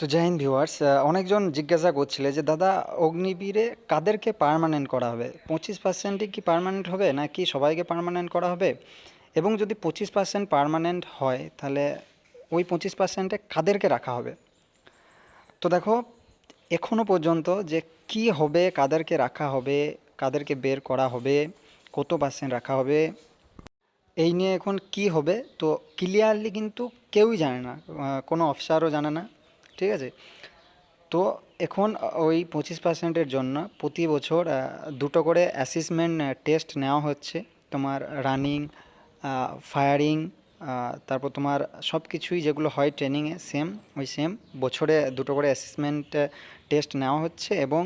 তো জয় হিন্দ ভিউয়ার্স অনেকজন জিজ্ঞাসা করছিলে যে, দাদা, অগ্নিবীরে কাদেরকে পার্মানেন্ট করা হবে? পঁচিশ পার্সেন্টই কি পার্মানেন্ট হবে নাকি সবাইকে পার্মানেন্ট করা হবে? এবং যদি পঁচিশ পার্সেন্ট পার্মানেন্ট হয়, তাহলে ওই পঁচিশ পার্সেন্টে কাদেরকে রাখা হবে? তো দেখো এখনও পর্যন্ত যে কি হবে, কাদেরকে রাখা হবে, কাদেরকে বের করা হবে, কত পার্সেন্ট রাখা হবে, এই নিয়ে এখন কি হবে, তো ক্লিয়ারলি কিন্তু কেউই জানে না কোনো অফিসারও জানে না। ঠিক আছে? তো এখন ওই পঁচিশ পার্সেন্টের জন্য প্রতি বছর দুটো করে অ্যাসিসমেন্ট টেস্ট নেওয়া হচ্ছে। তোমার রানিং ফায়ারিং তারপর তোমার সব কিছুই যেগুলো হয় ট্রেনিংয়ে সেম ওই সেম বছরে দুটো করে অ্যাসেসমেন্ট টেস্ট নেওয়া হচ্ছে এবং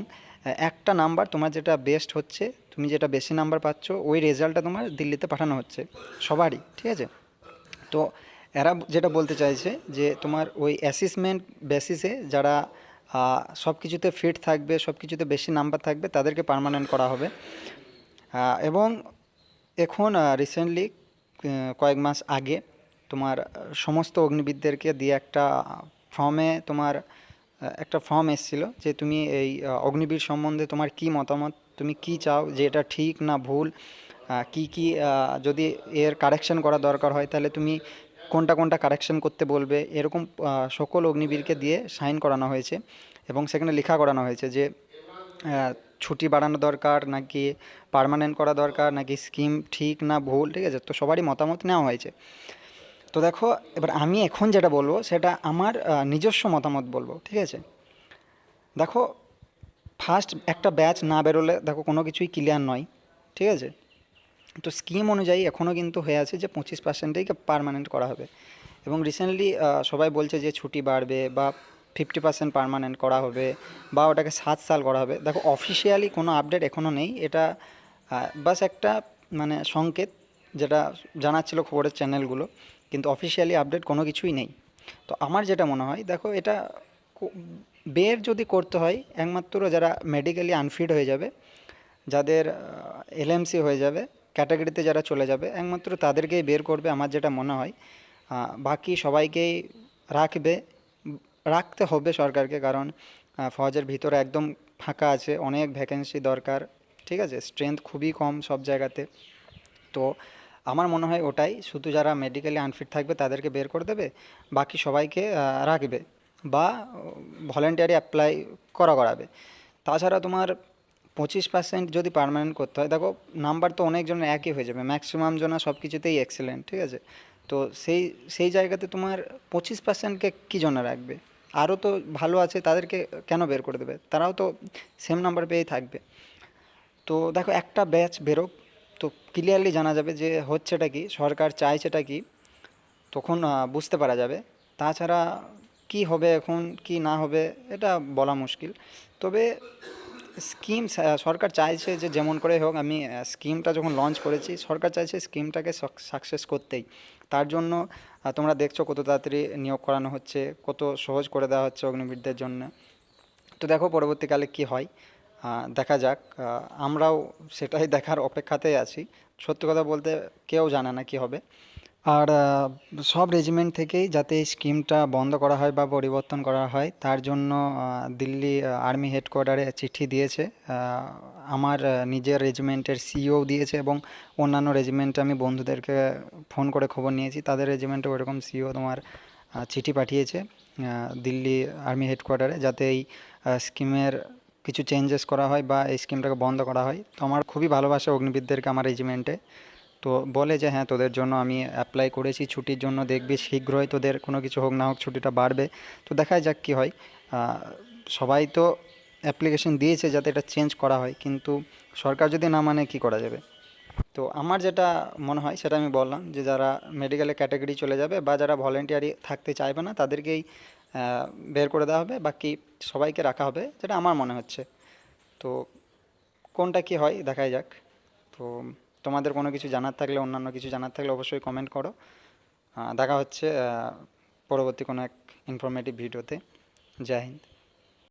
একটা নাম্বার তোমার যেটা বেস্ট হচ্ছে, তুমি যেটা বেশি নাম্বার পাচ্ছ, ওই রেজাল্টটা তোমার দিল্লিতে পাঠানো হচ্ছে। সবারই, ঠিক আছে? তো এরা যেটা বলতে চাইছে যে তোমার ওই অ্যাসিসমেন্ট বেসিসে যারা সব কিছুতে ফিট থাকবে সব কিছুতে বেশি নাম্বার থাকবে, তাদেরকে পার্মানেন্ট করা হবে। এবং এখন রিসেন্টলি কয়েক মাস আগে তোমার সমস্ত অগ্নিবিদদেরকে দিয়ে একটা ফর্মে তোমার একটা ফর্ম এসেছিল যে তুমি এই অগ্নিবীর সম্বন্ধে তোমার কি মতামত, তুমি কি চাও, যে এটা ঠিক না ভুল কি কি যদি এর কারেকশন করা দরকার হয়, তাহলে তুমি কোনটা কোনটা কারেকশন করতে বলবে, এরকম সকল অগ্নিবীরকে দিয়ে সাইন করানো হয়েছে এবং সেখানে লেখা করানো হয়েছে যে ছুটি বাড়ানো দরকার নাকি পার্মানেন্ট করা দরকার নাকি স্কিম ঠিক না ভুল, ঠিক আছে? তো সবারই মতামত নেওয়া হয়েছে। তো দেখো, এবার আমি এখন যেটা বলব সেটা আমার নিজস্ব মতামত বলব, ঠিক আছে? দেখো ফার্স্ট একটা ব্যাচ না বেরোলে দেখো কোনো কিছুই ক্লিয়ার নয়, ঠিক আছে? তো স্কিম অনুযায়ী এখনও কিন্তু হয়ে আছে যে পঁচিশ পার্সেন্টেই পারমানেন্ট করা হবে। এবং রিসেন্টলি সবাই বলছে যে ছুটি বাড়বে বা ফিফটি পার্সেন্ট পারমানেন্ট করা হবে বা ওটাকে সাত সাল করা হবে। দেখো অফিসিয়ালি কোনো আপডেট এখনও নেই। এটা বাস একটা মানে সংকেত যেটা জানাচ্ছিল খবরের চ্যানেলগুলো কিন্তু অফিসিয়ালি আপডেট কোনো কিছুই নেই। তো আমার যেটা মনে হয়, দেখো, এটা বের যদি করতে হয়, একমাত্র যারা মেডিকেলি আনফিট হয়ে যাবে, যাদের এলএমসি হয়ে যাবে ক্যাটাগরিতে যারা চলে যাবে, একমাত্র তাদেরকেই বের করবে আমার যেটা মনে হয়। বাকি সবাইকেই রাখবে, রাখতে হবে সরকারকে কারণ ফৌজের ভিতরে একদম ফাঁকা আছে, অনেক ভ্যাকেন্সি দরকার, ঠিক আছে? স্ট্রেংথ খুবই কম সব জায়গাতে। তো আমার মনে হয় ওটাই, শুধু যারা মেডিকেলি আনফিট থাকবে তাদেরকে বের করে দেবে, বাকি সবাইকে রাখবে বা ভলেন্টিয়ারি অ্যাপ্লাই করা করাবে। তাছাড়া তোমার পঁচিশ পার্সেন্ট যদি পারমানেন্ট করতে হয়, দেখো নাম্বার তো অনেকজনের একই হয়ে যাবে ম্যাক্সিমাম জনা সব কিছুতেই এক্সেলেন্ট ঠিক আছে? তো সেই সেই জায়গাতে তোমার পঁচিশ পার্সেন্টকে কী জন্য রাখবে? আরও তো ভালো আছে, তাদেরকে কেন বের করে দেবে? তারাও তো সেম নাম্বার পেয়েই থাকবে। তো দেখো একটা ব্যাচ বেরোক, তো ক্লিয়ারলি জানা যাবে যে হচ্ছেটা কি, সরকার চাইছেটা কি, তখন বুঝতে পারা যাবে। তাছাড়া কি হবে এখন, কি না হবে, এটা বলা মুশকিল। তবে স্কিম সরকার চাইছে যে যেমন করে হোক আমি স্কিমটা যখন লঞ্চ করেছি, সরকার চাইছে স্কিমটাকে সাকসেস করতেই। তার জন্য তোমরা দেখছ কত তাড়াতাড়ি নিয়োগ করানো হচ্ছে, কত সহজ করে দেওয়া হচ্ছে অগ্নিবীরদের জন্য। তো দেখো পরবর্তীকালে কি হয় দেখা যাক আমরাও সেটাই দেখার অপেক্ষাতেই আছি। সত্যি কথা বলতে কেউ জানে না কি হবে। আর সব রেজিমেন্ট থেকেই যাতে এই স্কিমটা বন্ধ করা হয় বা পরিবর্তন করা হয়, তার জন্য দিল্লি আর্মি হেডকোয়ার্টারে চিঠি দিয়েছে। আমার নিজের রেজিমেন্টের সিও দিয়েছে এবং অন্যান্য রেজিমেন্টে আমি বন্ধুদেরকে ফোন করে খবর নিয়েছি। তাদের রেজিমেন্টে ওরকম সিও তোমার চিঠি পাঠিয়েছে দিল্লি আর্মি হেডকোয়ার্টারে যাতে এই স্কিমের কিছু চেঞ্জেস করা হয় বা এই স্কিমটাকে বন্ধ করা হয়। তো আমার খুবই ভালোবাসে অগ্নিবিদদেরকে আমার রেজিমেন্টে তো বলে যে হ্যাঁ তোদের জন্য আমি অ্যাপ্লাই করেছি, ছুটির জন্য দেখবি, শীঘ্রই তোদের কোনো কিছু হোক না হোক, ছুটিটা বাড়বে। তো দেখা যাক কী হয়। সবাই তো অ্যাপ্লিকেশন দিয়েছে যাতে এটা চেঞ্জ করা হয়, কিন্তু সরকার যদি না মানে কী করা যাবে? তো আমার যেটা মনে হয়, সেটা আমি বললাম যে, যারা মেডিকেলের ক্যাটাগরি চলে যাবে বা যারা ভলেন্টিয়ারি থাকতে চাইবে না, তাদেরকেই বের করে দেওয়া হবে, বাকি সবাইকে রাখা হবে, যেটা আমার মনে হচ্ছে। তো কোনটা কি হয়, দেখাই যাক। তো তোমাদের কোনো কিছু জানার থাকলে, অন্যান্য কিছু জানার থাকলে অবশ্যই কমেন্ট করো। দেখা হচ্ছে পরবর্তী কোনো এক ইনফরমেটিভ ভিডিওতে জয় হিন্দ।